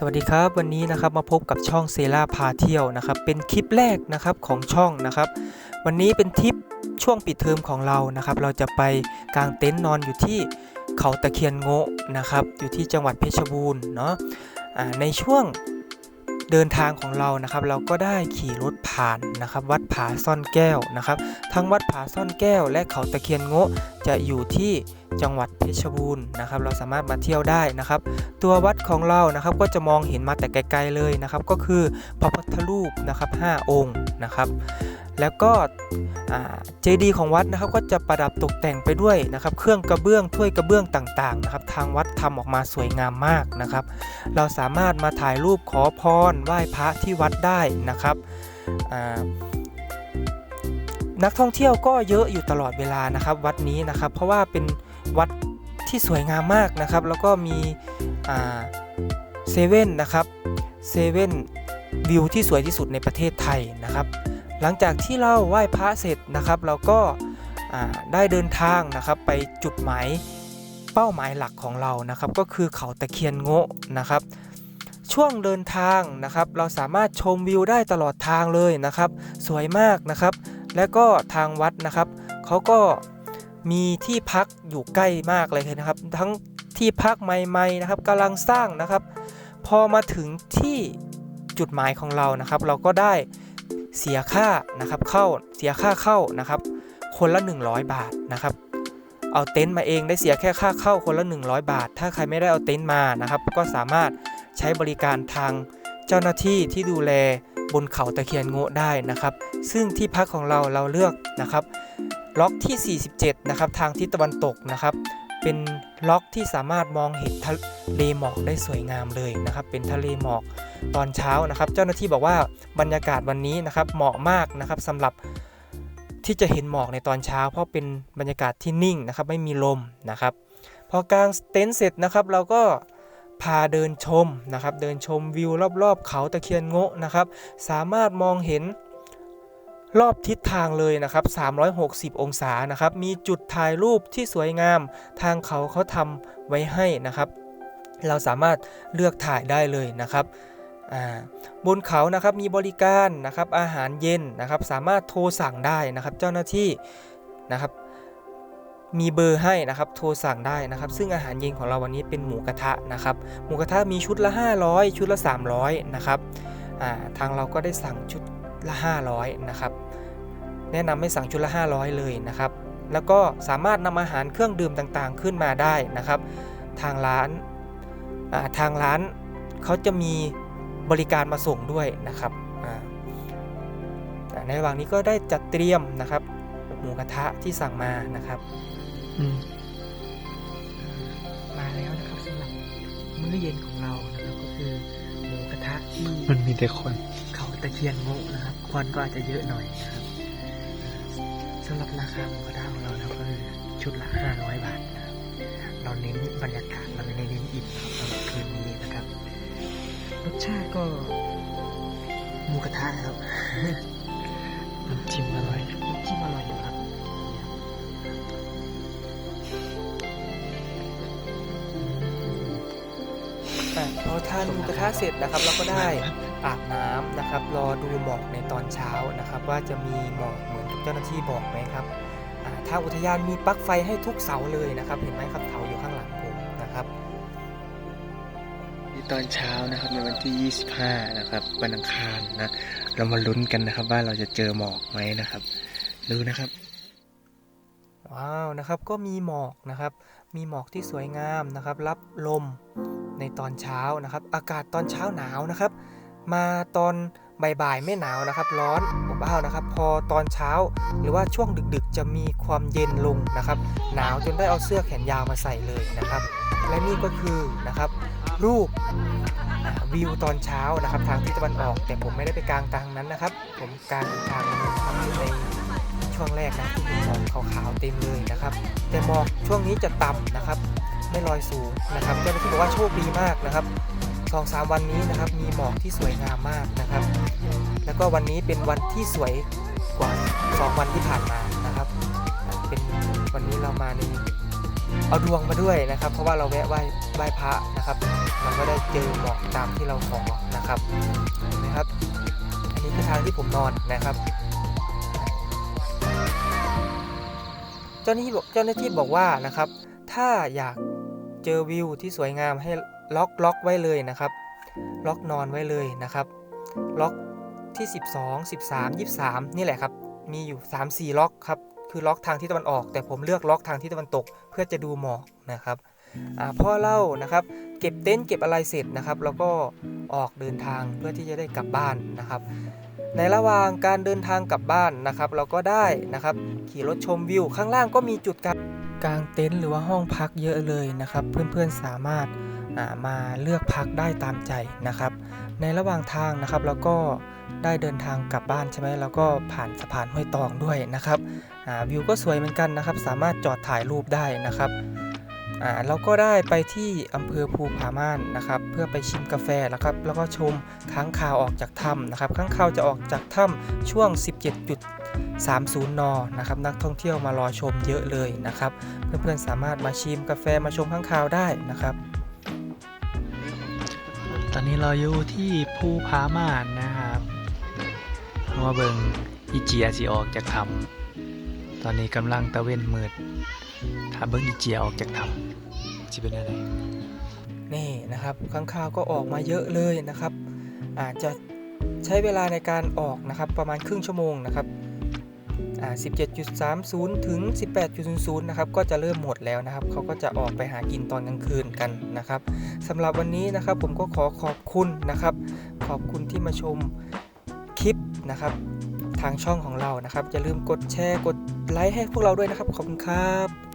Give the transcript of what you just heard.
สวัสดีครับวันนี้นะครับมาพบกับช่องเซราพาเที่ยวนะครับเป็นคลิปแรกนะครับของช่องนะครับ วันนี้เป็นทริปช่วงปิดเทอมของเรานะครับ เราจะไปกางเต็นท์นอนอยู่ที่เขาตะเคียนโงะนะครับ อยู่ที่จังหวัดเพชรบูรณ์เนาะในช่วง เดินทางของเรานะครับ เราก็ได้ขี่รถผ่านนะครับ วัดผาซ่อนแก้วนะครับ ทั้งวัดผาซ่อนแก้ว และเขาตะเคียนโงะจะอยู่ที่จังหวัดเพชรบูรณ์นะครับ เราสามารถมาเที่ยวได้นะครับ ตัววัดของเรานะครับก็จะมองเห็นมาแต่ไกลๆเลยนะครับ ก็คือพระพุทธรูปนะครับ 5 องค์นะครับ แล้วก็เจดีย์ของวัดนะครับก็จะประดับตกแต่งไปด้วยนะครับ เครื่องกระเบื้องถ้วยกระเบื้องต่างๆนะครับ ทางวัดทำออกมาสวยงามมากนะครับ เราสามารถมาถ่ายรูปขอพรไหว้พระที่วัดได้นะครับนักท่องเที่ยวก็เยอะอยู่ตลอดเวลานะครับ วัดนี้นะครับ เพราะว่าเป็นวัดที่สวยงามมากนะครับ แล้วก็มีเซเว่นนะครับเซเว่นวิวที่สวยที่สุดในประเทศไทยนะครับ หลังจากที่เราไหว้พระเสร็จนะครับ เราก็ได้เดินทางนะครับไปจุดหมายเป้าหมายหลักของเรานะครับ ก็คือเขาตะเคียนโงะนะครับ ช่วงเดินทางนะครับ เราสามารถชมวิวได้ตลอดทางเลยนะครับ สวยมากนะครับ และก็ทางวัดนะครับเขาก็มีที่พักอยู่ใกล้มากเลยนะครับ ทั้งที่พักใหม่ๆนะครับกำลังสร้างนะครับ พอมาถึงที่จุดหมายของเรานะครับ เราก็ได้ เสียค่านะครับเข้าเสียค่าเข้านะครับคนละ 100 บาทนะครับเอาเต็นท์มาเองได้เสียแค่ค่าเข้าคนละ 100 บาท ถ้าใครไม่ได้เอาเต็นท์มานะครับ ก็สามารถใช้บริการทางเจ้าหน้าที่ที่ดูแลบนเขาตะเคียนโงะได้นะครับ ซึ่งที่พักของเราเราเลือกนะครับ ล็อกที่ 47 นะครับ ทางทิศตะวันตกนะครับ เป็นล็อกที่สามารถมองเห็นทะเลหมอกได้สวยงามเลยนะครับ เป็นทะเลหมอก ตอนเช้านะครับ เจ้าหน้าที่บอกว่าบรรยากาศวันนี้นะครับเหมาะมากนะครับสำหรับที่จะเห็นหมอกในตอนเช้า เพราะเป็นบรรยากาศที่นิ่งนะครับไม่มีลมนะครับพอกางเต็นท์เสร็จนะครับเราก็พาเดินชมนะครับ เดินชมวิวรอบ ๆ เขาตะเคียนโงะนะครับ สามารถมองเห็นรอบทิศทางเลยนะครับ 360 องศานะครับ มีจุดถ่ายรูปที่สวยงาม ทางเขาเขาทำไว้ให้นะครับ เราสามารถเลือกถ่ายได้เลยนะครับ บนเขานะครับมีบริการนะครับอาหารเย็นนะครับสามารถโทรสั่งได้นะครับ เจ้าหน้าที่นะครับมีเบอร์ให้นะครับโทรสั่งได้นะครับ ซึ่งอาหารเย็นของเราวันนี้เป็นหมูกระทะนะครับ หมูกระทะมีชุดละ 500 ชุดละ 300นะครับทางเราก็ได้สั่งชุดละ 500นะครับแนะนำให้สั่งชุดละ 500 เลยนะครับ แล้วก็สามารถนำอาหารเครื่องดื่มต่างๆ ขึ้นมาได้นะครับ ทางร้านทางร้านเขาจะมี บริการมาส่งด้วยนะครับในระหว่างนี้ก็ได้จัดเตรียมนะครับหมูกระทะที่สั่งมานะครับมาแล้วนะครับสำหรับมื้อเย็นของเรานะครับก็คือหมูกระทะที่มันมีแต่คนเขาตะเคียนโงะนะครับควันก็อาจจะเยอะหน่อยนะครับสำหรับราคาหมูกระทะของเรานะก็คือชุดละ500บาทนะครับเราเน้นบรรยากาศเราไม่ได้เน้นอิ่มครับสำหรับคืนนี้นะครับร สชาติก็หมูกระทะครับน้ำจิ้มอร่อยน้ำจิ้มอร่อยอยู่ครับอะพอทานหมูกระทะเสร็จนะครับเราก็ได้อาบน้ำนะครับ รอดูหมอกในตอนเช้านะครับ ว่าจะมีหมอกเหมือนที่เจ้าหน้าที่บอกไหมครับอ่าทางอุทยานมีปลั๊กไฟให้ทุกเสาเลยนะครับ เห็นไหมครับ ตอนเช้านะครับในวันที่ 25 นะครับวันอังคารนะเรามาลุ้นกันนะครับ ว่าเราจะเจอหมอกไหมนะครับดูนะครับว้าวนะครับก็มีหมอกนะครับ มีหมอกที่สวยงามนะครับ รับลมในตอนเช้านะครับ อากาศตอนเช้าหนาวนะครับ มาตอนบ่ายๆไม่หนาวนะครับ ร้อนอบอ้าวนะครับ พอตอนเช้าหรือว่าช่วงดึกๆ จะมีความเย็นลงนะครับ หนาวจนได้เอาเสื้อแขนยาวมาใส่เลยนะครับ และนี่ก็คือนะครับ รูปวิวตอนเช้านะครับ ทางทิศตะวันออก แต่ผมไม่ได้ไปกลางทางนั้นนะครับ ผมกลางทางในช่วงแรกนะที่มีหมอกขาวๆเต็มเลยนะครับ แต่หมอกช่วงนี้จะต่ำนะครับ ไม่ลอยสูงนะครับเจ้าหน้าที่บอกว่าโชคดีมากนะครับสองสามวันนี้นะครับมีหมอกที่สวยงามมากนะครับ แล้วก็วันนี้เป็นวันที่สวยกว่าสองวันที่ผ่านมานะครับ เป็นวันนี้เรามาใน เอาดวงมาด้วยนะครับ เพราะว่าเราแวะไหว้ไหว้พระนะครับเราก็ได้เจอหมอกตามที่เราขอนะครับเห็นไหมครับ อันนี้คือทางที่ผมนอนนะครับ เจ้าหน้าที่บอกเจ้าหน้าที่บอกว่านะครับ ถ้าอยากเจอวิวที่สวยงามให้ล็อกล็อกไว้เลยนะครับ ล็อกนอนไว้เลยนะครับ ล็อกที่ 12 13 23 นี่แหละครับ มีอยู่ 3-4 ล็อกครับ คือล็อกทางทิศตะวันออก แต่ผมเลือกล็อกทางทิศตะวันตก เพื่อจะดูหมอกนะครับอ่าพอเล่านะครับ เก็บเต็นท์เก็บอะไรเสร็จนะครับ แล้วก็ออกเดินทางเพื่อที่จะได้กลับบ้านนะครับ ในระหว่างการเดินทางกลับบ้านนะครับ เราก็ได้นะครับ ขี่รถชมวิวข้างล่างก็มีจุดกางกางเต็นท์หรือว่าห้องพักเยอะเลยนะครับ เพื่อนๆสามารถ มาเลือกพักได้ตามใจนะครับ ในระหว่างทางนะครับเราก็ได้เดินทางกลับบ้านใช่ไหมแล้วก็ผ่านสะพานห้วยตองด้วยนะครับวิวก็สวยเหมือนกันนะครับ สามารถจอดถ่ายรูปได้นะครับเราก็ได้ไปที่อำเภอภูผาม่านนะครับ เพื่อไปชิมกาแฟนะครับแล้วก็ชมค้างคาวออกจากถ้ำนะครับค้างคาวจะออกจากถ้ำช่วง 17.30 นนะครับนักท่องเที่ยวมารอชมเยอะเลยนะครับ เพื่อนๆสามารถมาชิมกาแฟมาชมค้างคาวได้นะครับ ตอนนี้เราอยู่ที่ภูผาม่านนะครับเพราะว่าเบิงอีเจียสิออกจากถ้ำตอนนี้กำลังตะเวนมืด ถ้าเบิงอีเจียออกจากถ้ำจะเป็นอะไร นี่นะครับข้างคาวก็ออกมาเยอะเลยนะครับ อาจจะใช้เวลาในการออกนะครับประมาณครึ่งชั่วโมงนะครับ17.30 ถึง 18.00 นะครับ ก็จะเริ่มหมดแล้วนะครับ เขาก็จะออกไปหากินตอนกลางคืน กันนะครับสำหรับวันนี้นะครับผมก็ขอขอบคุณนะครับ ขอบคุณที่มาชมคลิปนะครับ ทางช่องของเรานะครับอย่าลืมกดแชร์กดไลค์ให้พวกเราด้วยนะครับขอบคุณครับ